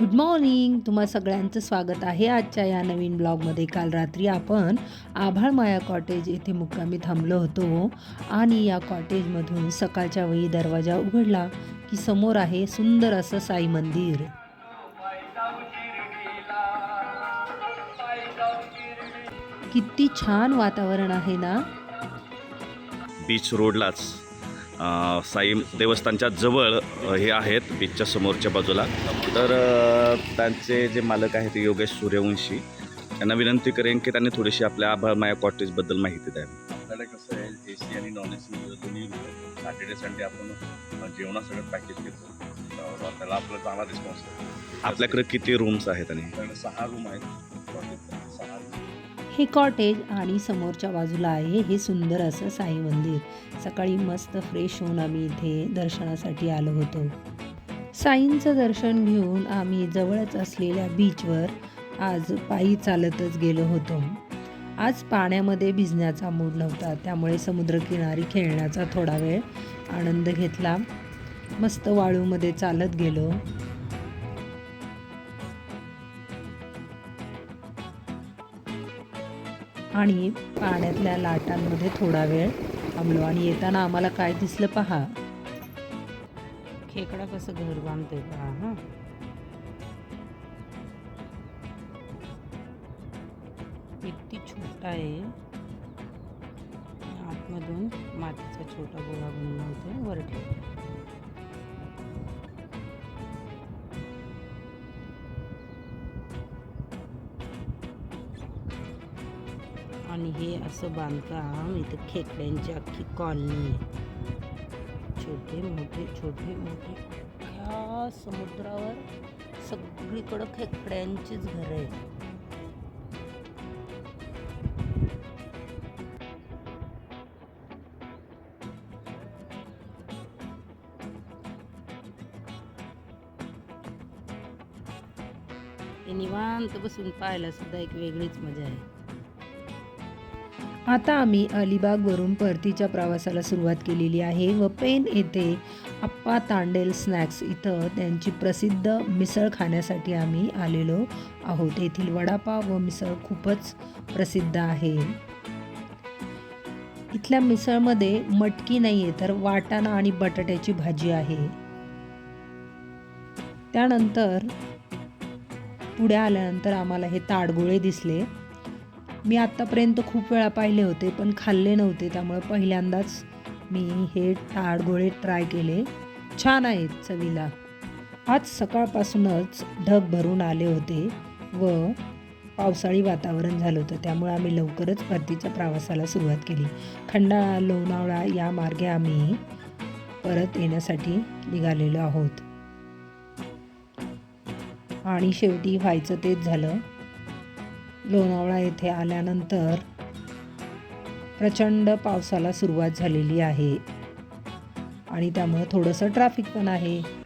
Good morning तुम्हा सगळ्यांचं स्वागत आहे आजच्या या नवीन ब्लॉगमध्ये. काल रात्री आपण आभाळमाया कॉटेज येथे मुक्कामी थांबलो होतो आणि या कॉटेजमधून सकाळच्या वेळी दरवाजा उघडला की समोर आहे सुंदर असं साई मंदिर. किती छान वातावरण आहे ना? बीच रोडलाच साई देवस्थानच्या जवळ हे आहेत बीचच्या समोरच्या बाजूला. तर त्यांचे जे मालक आहेत ते योगेश सूर्यवंशी. त्यांना विनंती करेन की त्यांनी थोडीशी आपल्या आभाळमाया कॉटेजबद्दल माहिती द्यावी. आपल्याला कसं आहे ए सी आणि नॉन ए सी दोन्ही सॅटर्डे संडे आपण अ, जेवणासगळं पॅकेज घेतो. त्याला आपला चांगला रिस्पॉन्स आपल्याकडे किती रूम्स आहेत आणि? सहा रूम आहेत. हे कॉटेज आणि समोरच्या बाजूला आहे हे सुंदर असं साई मंदिर. सकाळी मस्त फ्रेश होऊन आम्ही इथे दर्शनासाठी आलो होतो. साईंचं दर्शन घेऊन आम्ही जवळच असलेल्या बीचवर आज पायी चालतच गेलो होतो. आज पाण्यामध्ये भिजण्याचा मूड नव्हता त्यामुळे समुद्रकिनारी खेळण्याचा थोडा वेळ आनंद घेतला. मस्त वाळूमध्ये चालत गेलो. आणि पाण्यातल्या लाटांमध्ये थोडा वेळ थांबलो. आणि येताना आम्हाला काय दिसलं पहा. खेकडा कसं घर बांधते पहा हा. किती छोटा आहे. आतमधून मातीचा छोटा गोळा बनवतोय वर ठेवतो आणि हे असं बांधकाम इथं खेकड्यांची अख्खी कॉलनी आहे. छोटे मोठे छोटे मोठे. ह्या समुद्रावर सगळीकडं खेकड्यांचीच घरं आहेत. निवांत बसून पाहायला सुद्धा एक वेगळीच मजा आहे. आता आम्ही अलिबागवरून परतीच्या प्रवासाला सुरुवात केलेली आहे व पेन येथे आप्पा तांडेल स्नॅक्स इथं त्यांची प्रसिद्ध मिसळ खाण्यासाठी आम्ही आलेलो आहोत. येथील वडापाव व मिसळ खूपच प्रसिद्ध आहे. इथल्या मिसळमध्ये मटकी नाही आहे तर वाटाणा आणि बटाट्याची भाजी आहे. त्यानंतर पुढे आल्यानंतर आम्हाला हे ताडगोळे दिसले. मी आत्तापर्यंत खूप वेळा पाहिले होते पण खाल्ले नव्हते. त्यामुळे पहिल्यांदाच मी हे टाळगोळे ट्राय केले. छान आहेत चवीला. आज सकाळपासूनच ढग भरून आले होते व पावसाळी वातावरण झालं होतं. त्यामुळे आम्ही लवकरच परतीच्या प्रवासाला सुरुवात केली. खंडाळा लोणावळा या मार्गे आम्ही परत येण्यासाठी निघालेलो आहोत. आणि शेवटी व्हायचं तेच झालं. लोणावळा येथे आल्यानंतर प्रचंड पावसाला सुरुवात झालेली आहे. आणि त्यामुळे थोडंसं ट्रॅफिक पण आहे.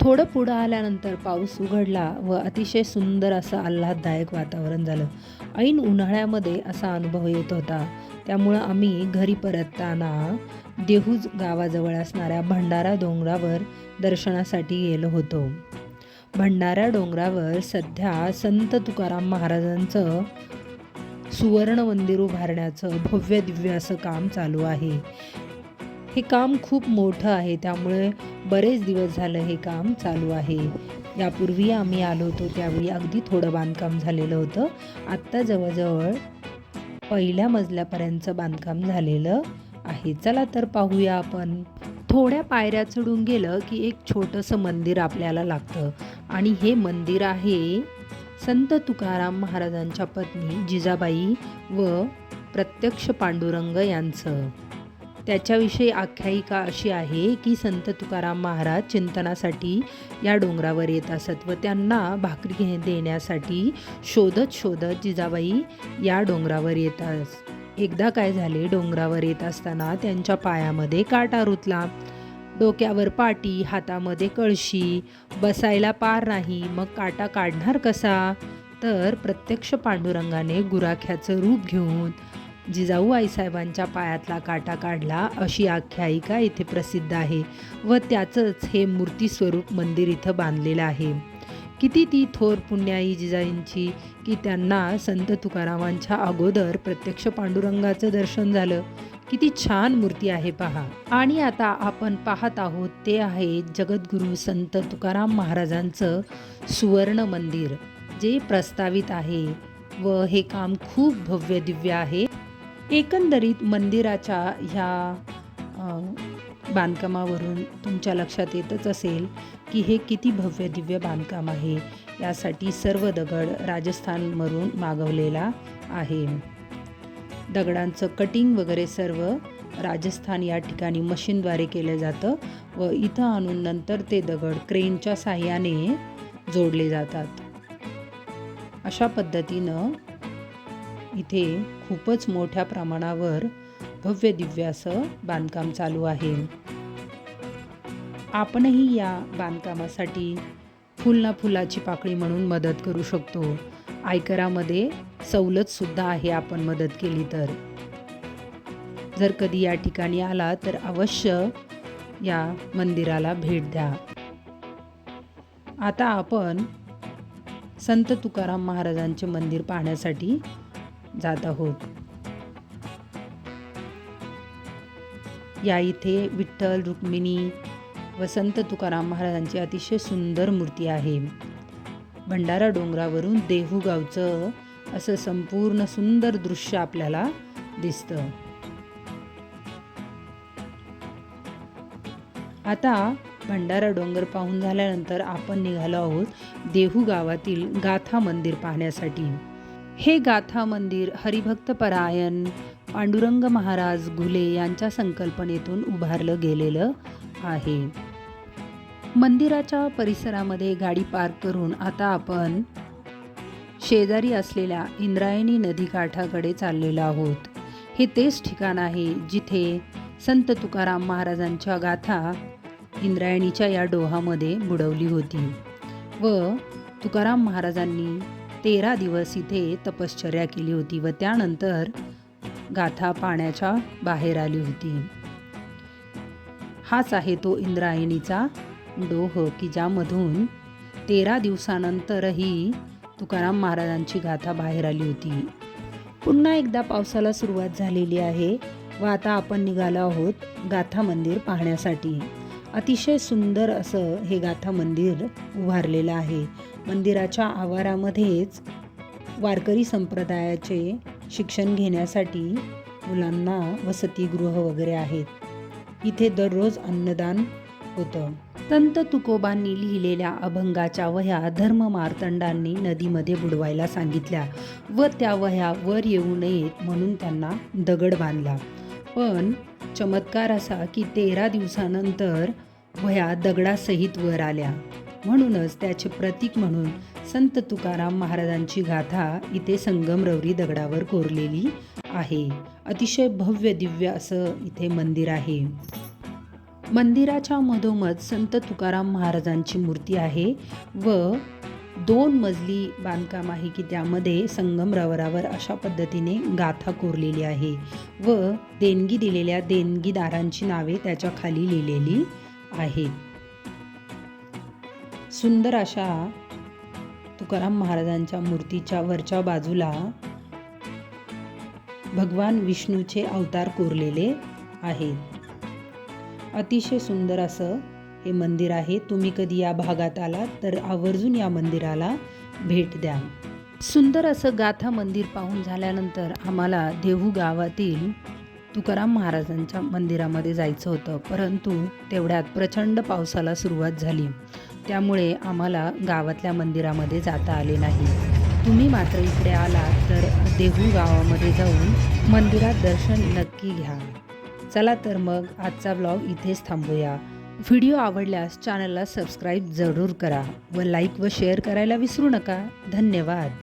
थोडं पुढं आल्यानंतर पाऊस उघडला व अतिशय सुंदर असं आल्हाददायक वातावरण झालं. ऐन उन्हाळ्यामध्ये असा अनुभव येत होता. त्यामुळं आम्ही घरी परतताना देहूज गावाजवळ असणाऱ्या भंडारा डोंगरावर दर्शनासाठी गेलो होतो. भंडारा डोंगरावर सध्या संत तुकाराम महाराजांचं सुवर्ण मंदिर उभारण्याचं भव्य दिव्य असं काम चालू आहे. हे काम खूप मोठं आहे त्यामुळे बरेच दिवस झालं हे काम चालू आहे. यापूर्वी आम्ही आलो होतो त्यावेळी अगदी थोडं बांधकाम झालेलं होतं. आत्ता जवळजवळ पहिल्या मजल्यापर्यंतचं बांधकाम झालेलं आहे. चला तर पाहूया आपण. थोड्या पायऱ्या चढून गेलं की एक छोटंसं मंदिर आपल्याला लागतं. आणि हे मंदिर आहे संत तुकाराम महाराजांच्या पत्नी जिजाबाई व प्रत्यक्ष पांडुरंग यांचं. त्याच्याविषयी आख्यायिका अशी आहे की संत तुकाराम महाराज चिंतनासाठी या डोंगरावर येत असत व त्यांना भाकरी घे देण्यासाठी शोधत शोधत जिजाबाई या डोंगरावर येतात एकदा काय झाले डोंगरावर येत असताना त्यांच्या पायामध्ये काटा रुतला. डोक्यावर पाटी हातामध्ये कळशी बसायला पार नाही मग काटा काढणार कसा? तर प्रत्यक्ष पांडुरंगाने गुराख्याचं रूप घेऊन जिजाऊ आईसाहेबांच्या पायातला काटा काढला. अशी आख्यायिका इथे प्रसिद्ध आहे व त्याचंच हे मूर्तीस्वरूप मंदिर इथं बांधलेलं आहे. किती ती थोर पुण्याई जिजाईंची की त्यांना संत तुकारामांच्या अगोदर प्रत्यक्ष पांडुरंगाचं दर्शन झालं. किती छान मूर्ती आहे पहा. आणि आता आपण पाहत आहोत ते आहे जगद्गुरू संत तुकाराम महाराजांचं सुवर्ण मंदिर जे प्रस्तावित आहे. व हे काम खूप भव्य दिव्य आहे. एकंदरीत मंदिराच्या ह्या बांधकामावरून तुमच्या लक्षात येतच असेल की हे किती भव्य दिव्य बांधकाम आहे यासाठी सर्व दगड राजस्थानवरून मागवलेला आहे. दगडांचं कटिंग वगैरे सर्व राजस्थान या ठिकाणी मशीनद्वारे केलं जातं व इथं आणून नंतर ते दगड क्रेनच्या साह्याने जोडले जातात. अशा पद्धतीनं इथे खूपच मोठ्या प्रमाणावर भव्य दिव्य असं बांधकाम चालू आहे. आपणही या बांधकामासाठी फुल ना फुलाची पाकळी म्हणून मदत करू शकतो. आयकरामध्ये सवलतसुद्धा आहे आपण मदत केली तर. जर कधी या ठिकाणी आला तर अवश्य या मंदिराला भेट द्या. आता आपण संत तुकाराम महाराजांचे मंदिर पाहण्यासाठी जात आहोत. या इथे विठ्ठल रुक्मिणी वसंत तुकाराम महाराजांची अतिशय सुंदर मूर्ती आहे. भंडारा डोंगरावरून देहू गावचं असं संपूर्ण सुंदर दृश्य आपल्याला दिसतं. आता भंडारा डोंगर पाहून झाल्यानंतर आपण निघालो आहोत देहू गावातील गाथा मंदिर पाहण्यासाठी. हे गाथा मंदिर हरिभक्त परायण पांडुरंग महाराज घुले यांच्या संकल्पनेतून उभारलं गेलेलं आहे. मंदिराच्या परिसरामध्ये गाडी पार्क करून आता आपण शेजारी असलेल्या इंद्रायणी नदीकाठाकडे चाललेलो आहोत. हे तेच ठिकाण आहे जिथे संत तुकाराम महाराजांच्या गाथा इंद्रायणीच्या या डोहामध्ये बुडवली होती व तुकाराम महाराजांनी तेरा दिवस इथे तपश्चर्या केली होती व त्यानंतर गाथा पाण्याच्या बाहेर आली होती. हाच आहे तो इंद्रायणीचा डोह की ज्यामधून तेरा दिवसानंतरही तुकाराम महाराजांची गाथा बाहेर आली होती. पुन्हा एकदा पावसाला सुरुवात झालेली आहे व आता आपण निघालो आहोत गाथा मंदिर पाहण्यासाठी. अतिशय सुंदर असं हे गाथा मंदिर उभारलेलं आहे. मंदिराच्या आवारामध्येच वारकरी संप्रदायाचे शिक्षण घेण्यासाठी मुलांना वसतिगृह वगैरे आहेत. इथे दररोज अन्नदान होतं. संत तुकोबांनी लिहिलेल्या अभंगाच्या वह्या धर्म मार्तंडांनी नदीमध्ये बुडवायला सांगितल्या व त्या वह्या वर येऊ नयेत म्हणून त्यांना दगड बांधला. पण चमत्कार असा की तेरा दिवसानंतर वह्या दगडासहित वर आल्या. म्हणूनच त्याचे प्रतीक म्हणून संत तुकाराम महाराजांची गाथा इथे संगमरवरी दगडावर कोरलेली आहे. अतिशय भव्य दिव्य असं इथे मंदिर आहे. मंदिराच्या मधोमध संत तुकाराम महाराजांची मूर्ती आहे व दोन मजली बांधकाम आहे की त्यामध्ये संगमरवरावर अशा पद्धतीने गाथा कोरलेली आहे व देणगी दिलेल्या देणगीदारांची नावे त्याच्याखाली लिहिलेली आहेत. सुंदर अशा तुकाराम महाराजांच्या मूर्तीच्या वरच्या बाजूला भगवान विष्णूचे अवतार कोरलेले आहेत. अतिशय सुंदर असं हे मंदिर आहे. तुम्ही कधी या भागात आलात तर आवर्जून या मंदिराला भेट द्या. सुंदर असं गाथा मंदिर पाहून झाल्यानंतर आम्हाला देहू गावातील तुकाराम महाराजांच्या मंदिरामध्ये जायचं होतं. परंतु तेवढ्यात प्रचंड पावसाला सुरुवात झाली. त्यामुळे आम्हाला गावातल्या मंदिरामध्ये जाता आले नाही. तुम्ही मात्र इकडे आलात तर देहू गावामध्ये जाऊन मंदिरात दर्शन नक्की घ्या. चला तर मग आजचा ब्लॉग इथेच थांबूया. व्हिडिओ आवडल्यास चॅनलला सबस्क्राईब जरूर करा व लाईक व शेअर करायला विसरू नका. धन्यवाद.